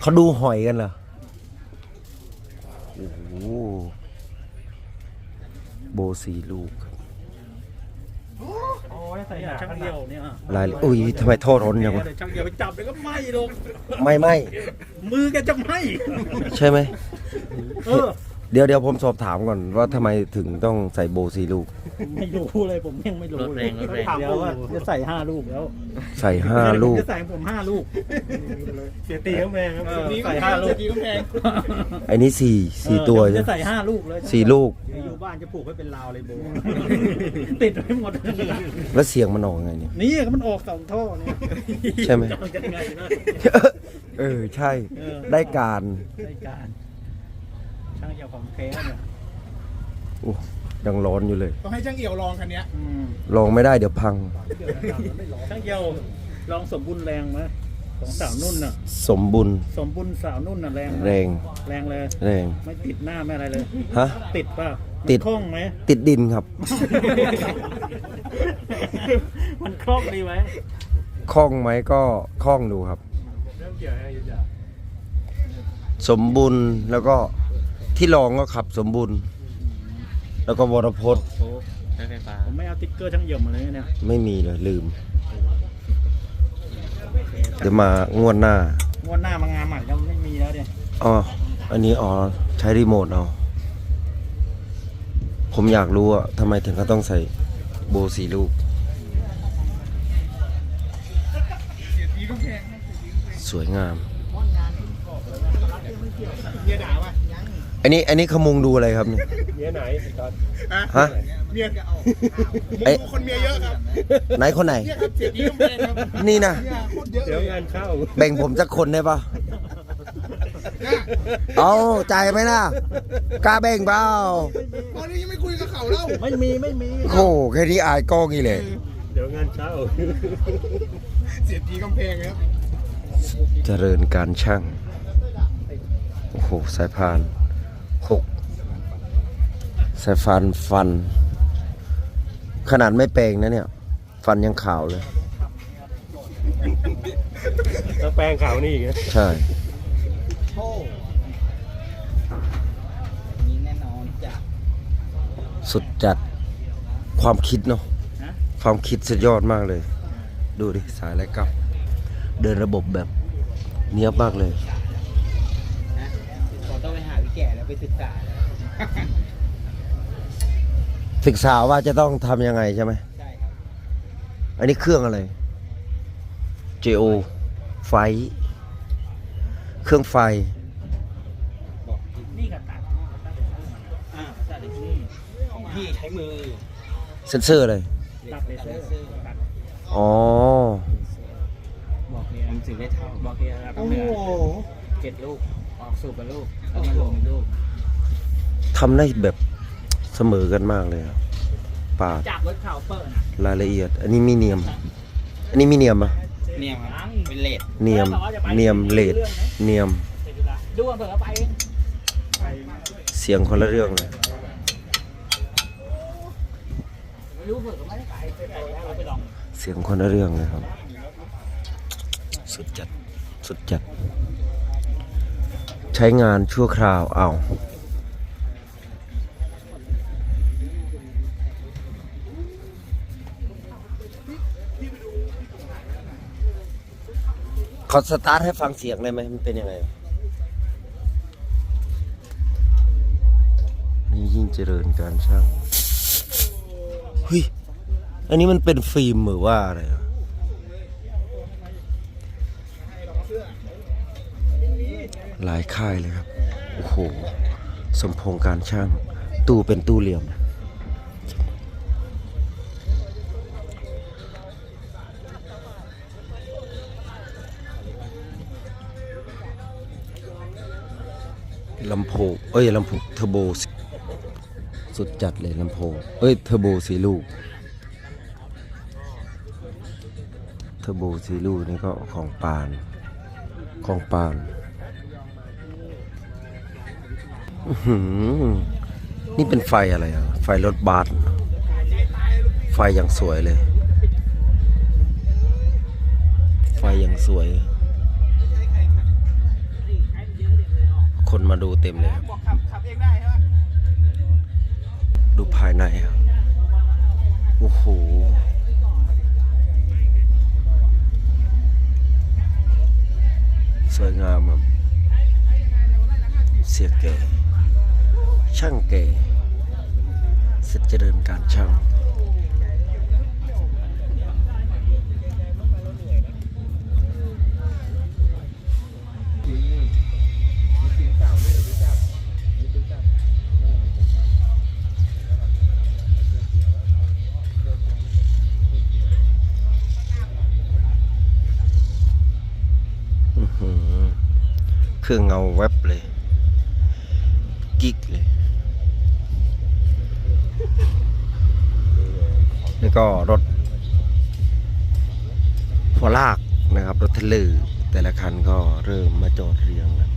เขาดูหอยกันเหรอ โอ้โห โบสีลูกอ๋อใส่ช่างเดียวเนี่ยลายอุ้ยทำไมโทษทนอย่างวะเดี๋ยวช่างเดียวไปจับเดี๋ยวก็ไหม้ลง ไม่ไม่มือแกจะไหม้ใช่ไหม เออ เดี๋ยวเดี๋ยวผมสอบถามก่อนว่าทำไมถึงต้องใส่โบสีลูก ไม่รู้เลยผมยังไม่รู้รถเลแรยงรถแรง เดี๋ยวว่าจะใส่ห้าลูกแล้วใส่ห้าลูก จะใส่ผมห้าลูกเสียตีกำแพงครับเออใส่ห้าลูกไอ้นี่สี่สี่ตัวเออใช่จะไหมใส่ห้าลูกเลยสี่ลูก เดี๋ยวอยู่บ้านจะผูกไว้เป็นราวเลยโบติดไว้หมดแล้วเสียงมันออกไงเนี่ย นี่มันออกสองท่อเนี่ยใช่ไหม จะยังไงนะเออใช่เออได้การ รายการช่างเกี่ยวของแท้เนี่ยโอ้ ยังร้อนอยู่เลย ต้องให้ช่างเอี่ยวลองคันเนี้ยอืมลองไม่ได้เดี๋ยวพัง ช่างเกี่ยวลองสมบุญแรงไหมของสาวนุ่นน่ะ สมบุญสมบุญสาวนุ่นน่ะแรงไหมแรงแรงเลย แรง ไม่ติดหน้าไม่อะไรเลย ฮะ ติดป่ะติด มันคล่องไหม ติดดินครับ มันคล่องดีไหมคล่องไหมก็คล่องดูครับ สมบุญแล้วก็ที่รองก็ขับสมบุญ แล้วก็วรพจน์โอ้ใช้ไฟฟ้าผมไม่เอาติ๊กเกอร์ช่างเยี่ยมมาเลยเนี่ยไม่มีเลยลืม เดี๋ยวมางวดหน้างวดหน้ามางานใหม่แล้วไม่มีแล้วเนี่ยอ๋ออันนี้อ๋อใช้รีโมทเอาผมอยากรู้อะทำไมถึงเขาต้องใส่โบสีลูก สวยงามเมียด่าป่ะ อันนี้อันนี้ขมุงดูอะไรครับเนี่ยเนี้ยไหนตอนฮะ เมียเอ้ยดูคนเมียเยอะครับไหนคนไหน เนี่ยครับเสียดีกำแพงครับนี่นะเนี่ยโคตรเยอะเดี๋ยวเลยงานเข้าแบ่งผมสักคนได้ปะเอาใจายไหมล่ะกล้าแบ่งเปล่าตอนนี้ยังไม่คุยกับเขาเล่าไม่มีไม่มีโอ้แค่นี้อายกล้องอีเลยเดี๋ยวงานเข้าเสียดีกำแพงครับเจริญการช่างโอ้โหสายพานหก สายฟันฟัน ขนาดไม่แปลงนะเนี่ย ฟันยังขาวเลยต้องแปลงขาวนี่อีกนะใช่นี่แน่นอนจ้ะสุดจัดความคิดเนาะฮะความคิดสุดยอดมากเลย ดูดิ สายอะไรกับ เดินระบบแบบเนียบมากเลยขอต้องไปหาพี่แก่แล้วไปศึกษาแล้ว ศึกษาว่าจะต้องทำยังไงใช่ไหมใช่ครับ อันนี้เครื่องอะไร JO ไฟ เครื่องไฟ บอกนี่กับตัดอ่าตัดในที่ของพี่ใช้มือเซนเซอร์อะไรตัดเลเซอร์ตัดอ๋อ บอกเนี่ยมันถึงได้เท่าบอกเนี่ยครับเหลือเจ็ดลูกออกสูบกับลูกแล้วมาลงอีกลูกทำได้แบบ เสมอกันมากเลยอะปาดจากรถข่าวเปิดนะรายละเอียด อันนี้มีเนียม อันนี้มีเนียมปะเนี่ยครับเป็นเลดเนียม เนียมเลดเนียม ดูเผื่อไปเสียงคนละเรื่องเลยไม่รู้เผื่อก็ไม่ได้ไปไปไปแล้วไปลองเสียงคนละเรื่องเลยครับ สุดจัด สุดจัด ใช้งานชั่วคราวเอา อสตาร์ทให้ฟังเสียงได้ไหมมันเป็นยังไงนี่ยิ่งเจริญการช่างเฮ้ยอันนี้มันเป็นฟิล์มหรือว่าอะไรอะหลายค่ายเลยครับ โอ้โห สมพงษ์การช่าง ตู้เป็นตู้เหลี่ยม ลำโพงเอ้ยลำโพงเทอร์โบสุดจัดเลยลำโพงเอ้ยเทอร์โบสีลูกเทอร์โบสีลูกนี่ก็ของปาน ของปานนี่เป็นไฟอะไรอะ ไฟรถบัสไฟอย่างสวยเลย ไฟอย่างสวย มาดูเต็มเลยครับบอกขับขับเองได้ใช่ไหมดูภายในครับโอ้โหสวยงามครับเสียเก๋ช่างเก๋เสร็จเจริญการช่าง คือเงาแวบเลย กิ๊กเลยแล้วก็รถหัวลากนะครับ รถเทลเลอแต่ละคันก็เริ่มมาจอดเรียงแล้ว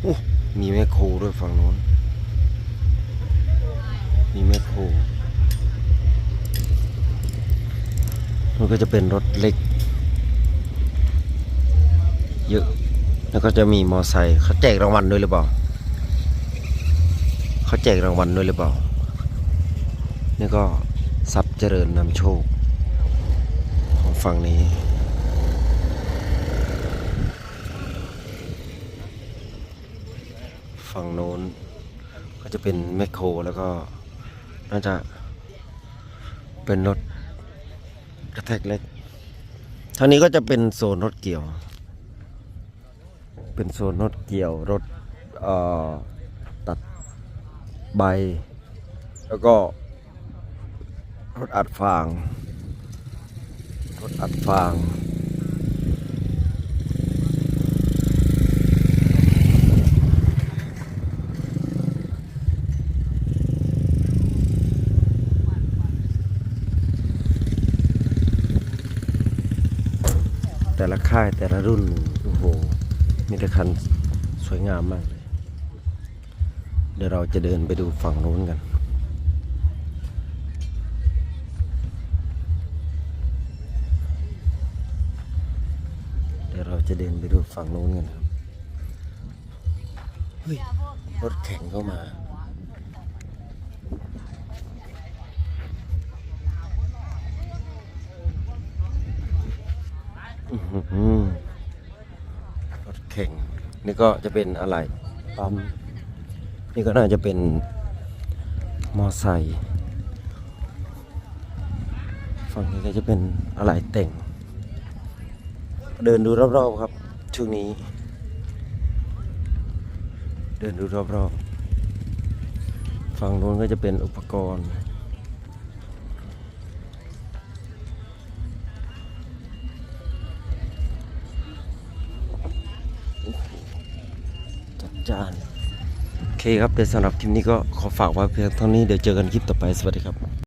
โอ้มีแมคโคด้วยฝั่งโน้น มีแมคโคมันก็จะเป็นรถเล็ก เยอะ แล้วก็จะมีมอไซค์เขาแจกรางวัลด้วยหรือเปล่าเขาแจกรางวัลด้วยหรือเปล่านี่ก็ทรัพย์เจริญนำโชค ของฝั่งนี้ฝั่งโน้นก็จะเป็นแมคโครแล้วก็น่าจะเป็นรถกระแทกเล็กทางนี้ก็จะเป็นโซนรถเกี่ยว เป็นโซนรถเกี่ยวรถตัดใบ แล้วก็รถอัดฟาง รถอัดฟางแต่ละค่ายแต่ละรุ่นโอ้โห มีแต่คันสวยงามมากเลย เดี๋ยวเราจะเดินไปดูฝั่งโน้นกันเดี๋ยวเราจะเดินไปดูฝั่งโน้นกันครับเฮ้ยรถแข่งเข้ามาอื้อ ข่ง นี่ก็จะเป็นอะไรปั๊มนี่ก็น่าจะเป็นมอไซค์ฝั่งนี้ก็จะเป็นอะไรแต่ง เดินดูรอบๆครับ ช่วงนี้ เดินดูรอบๆฝั่งนู้นก็จะเป็นอุปกรณ์ จัดจาน โอเคครับเดี๋ยวสำหรับคลิปนี้ก็ขอฝากไว้เพียงเท่านี้เดี๋ยวเจอกันคลิปต่อไปสวัสดีครับ